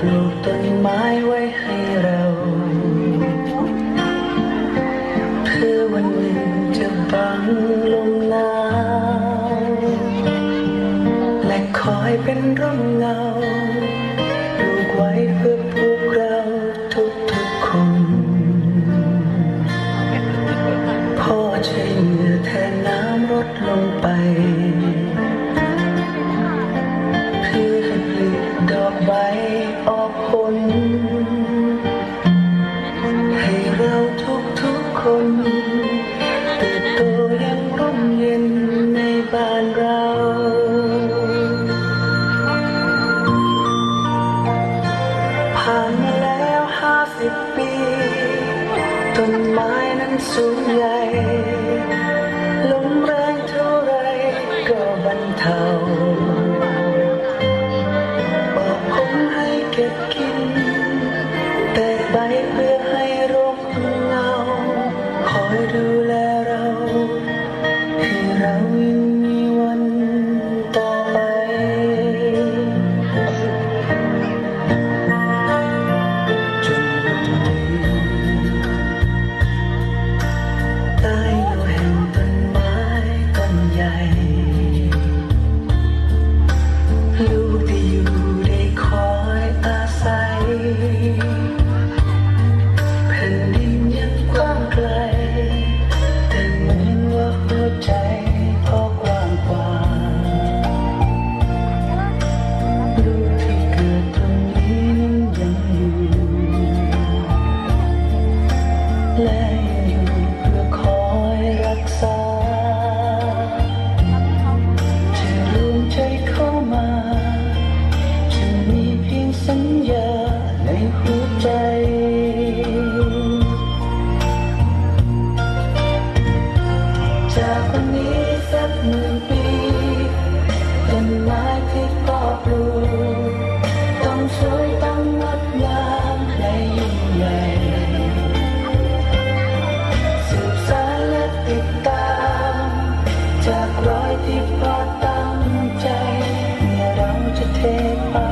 ปลูกต้นไม้ไว้ให้เรา เพื่อวันหนึ่งจะบัง ก็ยังร่มย็นในบานเราผ่านมาแล้วห้าสิบปีต้นไม้นั้นสูงใหญ่ลมแรงเท่าไรก็บรรเทาบอกให้เก Lord, จากนี้สักหมื่นปีต้นไม้ที่ก็ปลูต้องสวยต้องงดงามแยิ่งใหญ่สืบสานและติดตาม จากรอยที่พอตั้งใจเราจะเทไป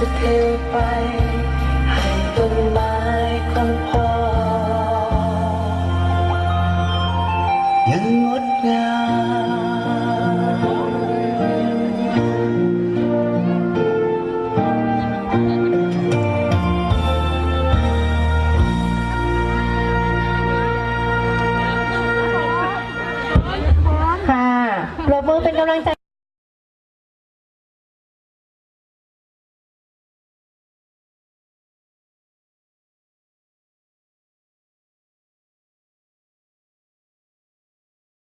จะเทไปให้ต้นไม้ของพ่อ ยังงดงามค่ะโรเบมือเป็นกำลังใจ